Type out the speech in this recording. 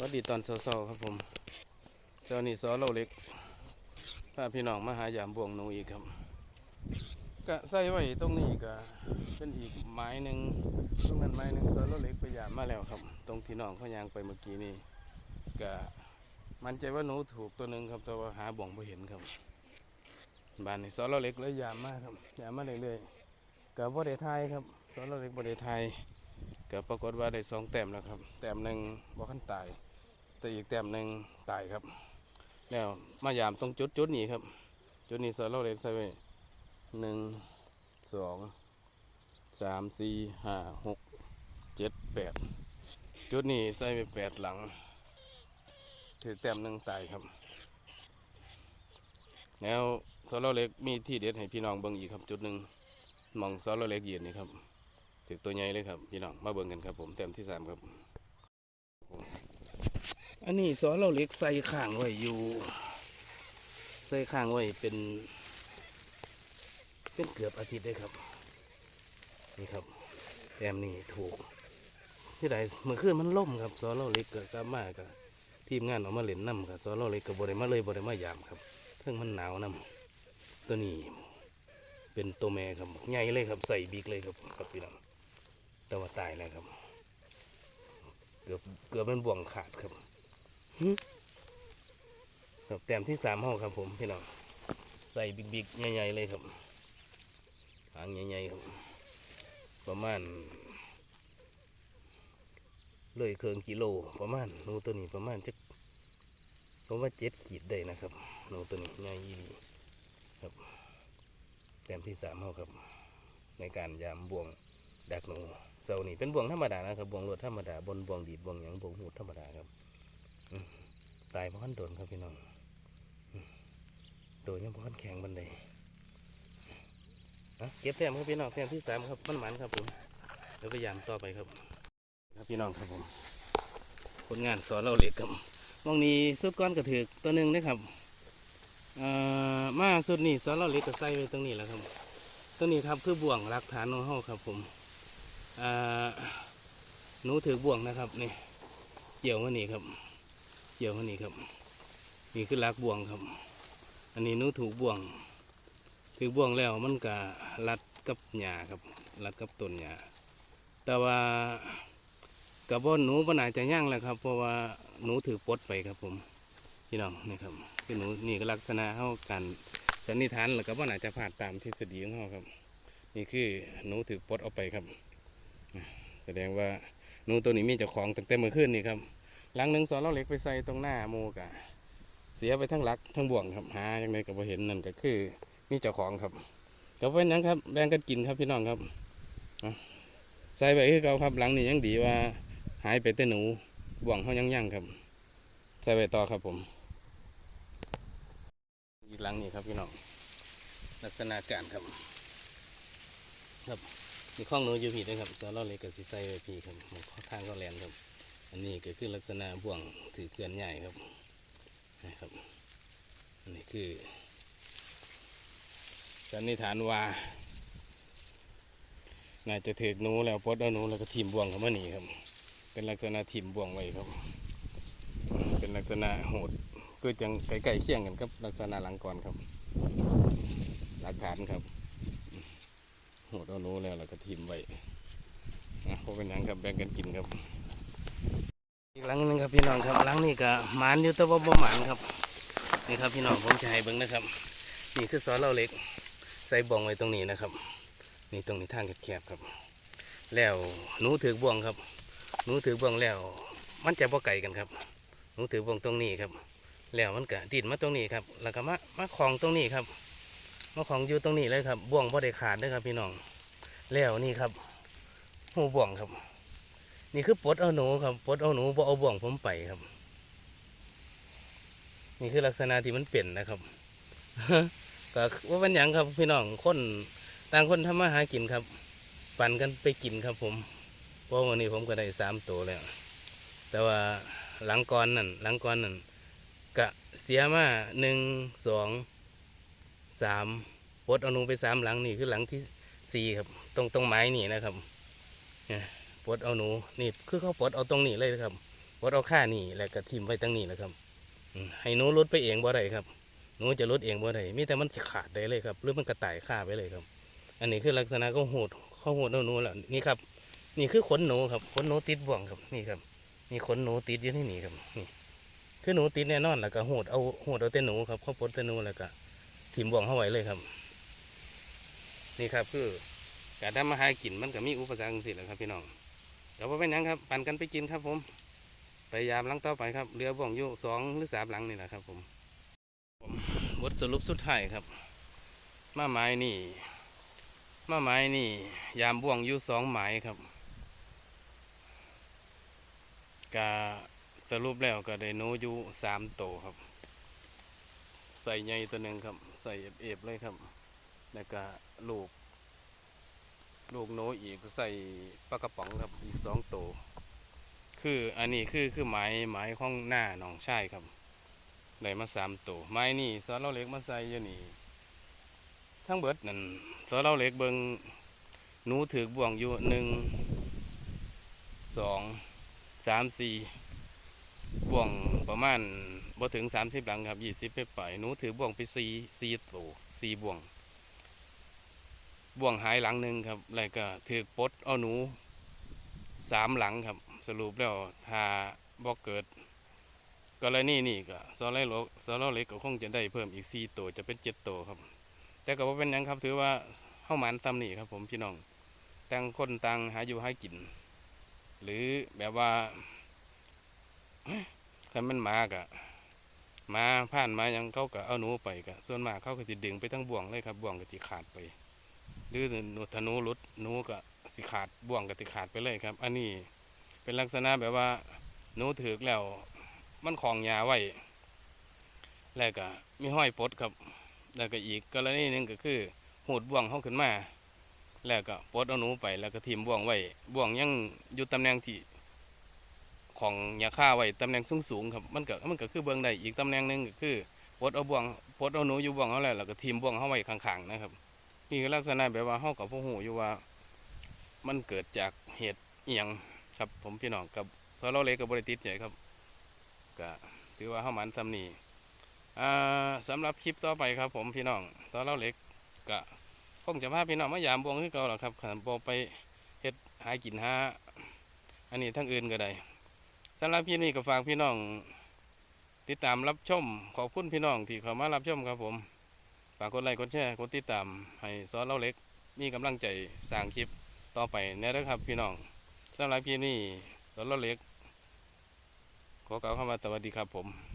สวัสดีตอนเช้าๆครับผมเจ้านี่ซอเราเล็กพาพี่น้องมาหายามบวงหนูอีกครับก็ใส่ไว้ตรงนี้ก็เป็นอีกไม้หนึ่งตรงนั้นไม้หนึ่งซอเราเล็กไปยามมาแล้วครับ ตรงที่น้องเขายางไปเมื่อกี้นี่ก็มันใจว่าหนูถูกตัวหนึ่งครับแต่ว่าหาบ่วงไม่เห็นครับบ้านนี้ซอเราเล็กเลยยามมากครับยามมาเรื่อยๆก็บ่ได้ทายครับซอเราเล็กบ่ได้ทายก็ปรากฏว่าได้สองแต้มแล้วครับ แต้มหนึ่งบ่คันตาย แต่อีกแต้มหนึ่งตายครับ แล้วมายามตรงจุดจุดนี้ครับ จุดนี้สโลเล็กใส่ไว้หนึ่งสองสามสี่ห้าหกเจ็ดแปดจุดนี้ใส่ไปแปดหลัง ถือแต้มหนึ่งตายครับ แล้วสโลเล็กมีที่เด็ดให้พี่น้องเบิ่งอีกครับ จุดหนึ่งมองสโลเล็กยืนนี่ครับถึกตัวใหญ่เลยครับ พี่น้องมาเบิ่งกันครับผมเต็มที่สามครับ อันนี้ซอเราเล็กใส่ข้างไว้อยู่ ใส่ข้างไว้เป็น เป็นเกือบอาทิตย์ได้ครับ นี่ครับแต้มนี่ถูก ที่ใดเมื่อคืนมันล่มครับซอเราเล็กก็กลับมากับทีมงานออกมาเล่นน้ำครับซอเราเล็กกับบริมาเลยบริมายามครับเพิ่งมันหนาวน้ำตัวนี้เป็นตัวแม่ครับใหญ่เลยครับใส่บิ๊กเลยครับครับพี่น้องแต่ว่าตายแล้วครับ เกือบเกือบเป็นบ่วงขาดครับ ครับแต้มที่สามห้องครับผมพี่น้องใส่บิ๊กๆใหญ่ๆเลยครับหางใหญ่ๆครับ ประมาณเลยเคืองกิโลประมาณนูตัวนี้ประมาณจะผมว่าเจ็ดขีดได้นะครับนูตัวนี้ใหญ่อีครับแต้มที่สามห้องครับ ในการยามบ่วงดักหนูเสานี่เป็นบ่วงธรรมดานะครับบ่วงรวดธรรมดาบนบ่วงดีดบ่วงหยังบ่วงหูดธรรมดาครับ ตายเพราะขั้นโดนครับพี่น้องตัวยังเพราะขั้นแข็งบันไดอะเก็บแต้มครับพี่น้องแต้มที่สามครับมันหมันครับผมเดี๋ยวพยายามต่อไปครับ ครับพี่น้องครับผมผลงานสอนเราเหล็กครับมองนี้สุดก้อนกระถือตัวหนึ่งนะครับเออมาสุดนี่สอนเราเหล็กก็ใส่ไว้ตรงนี้แล้วครับตัวนี้ครับคือบ่วงรักฐานของเฮาครับผมอ่าหนูถือบ่วงนะครับนี่เกี่ยวมานี่ครับ เกี่ยวมานี่ครับ นี่คือรักบ่วงครับ อันนี้หนูถูกบ่วง ถือบ่วงแล้วมันก็รัดกับหญ้าครับ รัดกับต้นหญ้าแต่ว่ากับบ่หนูปัญหาจะย่างแล้วครับ เพราะว่าหนูถือปดไปครับผมพี่น้องนี่ครับคือหนูนี่ก็ลักษณะเฮากันสันนิษฐานแล้วก็ว่าน่าจะผ่านตามทฤษฎีของเขาครับ นี่คือหนูถือปดเอาไปครับอะแสดงว่าหนูตัวนี้มีเจ้าของตั้งแต่เมื่อคืนนี่ครับ หลังหนึ่งสอนเราเหล็กไปใส่ตรงหน้าโมกะเสียไปทั้งหลักทั้งบ่วงครับหาอย่างไรก็บ่เห็นนั่นก็คือมีเจ้าของครับก็เป็นยังครับแบ่งกันกินครับพี่น้องครับใส่ไปคือเก่าครับหลังนี้ยังดีว่า หายไปแต่หนูบ่วงเขายังยังครับ ใส่ไปต่อครับผม อีกหลังนี้ครับพี่น้องลักษณะการครับ ครับมีข้องหนูอยู่ผีด้วยครับสารเลยกับสีไซไว้พีครับหมอข้างก็แลนครับ อันนี้ก็คือลักษณะบ่วงถือเกลือนใหญ่ครับนะครับ อันนี้คือสันนิษฐานว่าน่าจะถือหนูแล้วพดเอาหนูแล้วก็ทิมบ่วงเข้ามานี่ครับ เป็นลักษณะทิมบ่วงไว้ครับ เป็นลักษณะโหดเพื่อจังไก่ๆเคี่ยงกันกับ ลักษณะหลังก่อนครับ หลักฐานครับโหดเอาหนูแล้วเราก็ทิมไว้นะพวกเป็นยังครับแบ่งกันกินครับ อีกหลังหนึงครับพี่น้องครับหลังนี้ก็หมานอยู่แต่ว่าบ่หมานครับนี่ครับพี่น้องผมจะให้เบิ่งนะครับ นี่คือซอสเราเล็ก ใส่บ่วงไว้ตรงนี้นะครับ นี่ตรงนี้ทางแคบๆครับ แล้วหนูถือบ่วงครับหนูถือบ่วงแล้ว มันจะบ่ไก่กันครับหนูถือบ่วงตรงนี้ครับ แล้วมันก็ดินมาตรงนี้ครับ แล้วก็มามาคลองตรงนี้ครับมาของอยู่ตรงนี้เลยครับบ่วงบ่ได้ขาดเลยครับ พี่น้องแล้วนี่ครับหูบ่วงครับ นี่คือปลดเอาหนูครับปลดเอาหนูบ่เอาบ่วงผมไปครับ นี่คือลักษณะที่มันเปลี่ยนนะครับก็ว่าเป็นหยังครับพี่น้องคนต่างคนทำมาหากินครับ ปั่นกันไปกินครับ ผมเพราะวันนี้ผมก็ได้สามตัวแล้ว แต่ว่าหลังก่อนนั่นหลังก่อนนั่นก็เสียมาหนึ่งสองสามปลดเอาหนูไปสามหลังนี่คือหลังที่สี่ครับ ตรงตรงไม้นี่นะครับเนี่ย ปลดเอาหนูนี่คือเขาปลดเอาตรงนี้เลยนะครับวดเอาค่านี่แล้วก็ทิมไว้ตั้งนี้แหละครับให้หนูรุดไปเองบ่ได้ครับหนูจะรุดเองบ่ได้มีแต่มันจะขาดได้เลยครับหรือมันกระต่ายค่าไปเลยครับ อันนี้คือลักษณะก็โหดเขาโหดเอาหนูแหล้วนี่ครับ นี่คือขนหนูครับขนหนูติดบ่วงครับนี่ครับนี่ขนหนูติดอยู่ที่นี่ครับนี่คือหนูติดแน่นอนแล้วก็โหดเอาโหดเอาแต่หนูครับเขาปลดแต่หนูแล้วก็ทิมบ่วงเข้าไว้เลยครับ นี่ครับคือการทำมาหากินมันก็มีอุปสรรคสิแหละครับพี่น้อง แต่ว่าเป็นยังครับปั่นกันไปกินครับผมพยายามลังต่อไปครับเรือบ่วงอยู่สองหรือสามหลังนี่แหละครับ ผมบทสรุปสุดท้ายครับมาไม้นี่มาไม้นี่ ยามบ่วงอยู่สองหมายครับกาสรุปแล้วก็ได้หนูอยู่สามโตวครับ ใส่ใหญ่ตัวหนึ่งครับ ใส่เอฟๆเลยครับ แล้วก็ลูก ลูกโนอีกใส่ปลากระป๋องครับอีกสองตัวคืออันนี้คือคือไม้ไม้ของหน้าหนองชายครับได้มาสามตัวไม้นี่สอนเราเล็กมาใส่อยู่นี่ทั้งเบิดนั่นสอนเราเล็กเบิงหนูถือบ่วงอยู่หนึ่งสองสามสี่บ่วงประมาณบ่ถึงสามสิบหลังครับยี่สิบไปปหนูถือบ่วงไปสี่สี่ตัวสี่บ่วง บ่วงหายหลังหนึ่งครับแล้วก็ถือปดเอาหนูสามหลังครับ สรุปแล้วถ้าบ่เกิดกรณีนี่ก็ซอไลโลซอลเล็กก็คงจะได้เพิ่มอีกสี่ตัวจะเป็นเจ็ดตัวครับ แต่ก็บ่เป็นยังครับถือว่าเข้าหมันซ้ำนี่ครับ ผมพี่น้องต่างคนต่างหาอยู่หากิน หรือแบบว่าคันมันมากะมาผ่านมายังเขาก็เอาหนูไปกะส่วนมากเขาก็จะดึงไปทั้งบ่วงเลยครับบ่วงก็จะขาดไป หรือหนูธนูรุดหนูก็สิขาดบ่วงก็สิขาดไปเลยครับ อันนี้เป็นลักษณะแบบว่าหนูถือกแล้วมันของยาไว้แล้วก็มีห้อยปลดครับ แล้วก็อีกกรณีหนึ่งก็คือหูดบ่วงเข้าขึ้นมา แล้วก็ปลดเอาหนูไป แล้วก็ทิมบ่วงไว้บ่วงยังอยู่ตำแหน่งที่ของยาฆ่าไว้ตำแหน่งสูงสูงครับมันก็มันก็คือเบื้องใดอีกตำแหน่งหนึ่งก็คือปลดเอาบ่วงปลดเอาหนูอยู่บ่วงเขาแล้วแล้วก็ทิมบ่วงเข้าไว้ข้างๆนะครับ นี่ก็ลักษณะแบบว่าเฮากับผู้หูอยู่ว่ามันเกิดจากเหตุเอียงครับ ผมพี่น้องกับสโลเล็กกับบริติดใจครับก็ถือว่าเฮามันทำนี่อ่าสำหรับคลิปต่อไปครับ ผมพี่น้องสโลเล็กก็คงจะพาพี่น้องมายามบวงคือเก่าหรอกครับขันบอไปเฮ็ดหากินหาอันนี้ทั้งอื่นก็ได้สำหรับพี่นี่ก็ฝากพี่น้อง ติดตามรับชมขอบคุณพี่น้องที่เข้ามารับชมครับผม ฝากกดไลค์กดแชร์กดติดตามให้ซอสเล่าเล็ก มีกำลังใจสร้างคลิปต่อไปแน่นะครับพี่น้องสำหรับพี่นี่ซอสเล่าเล็ก ขอกล่าวคำว่าสวัสดีครับผม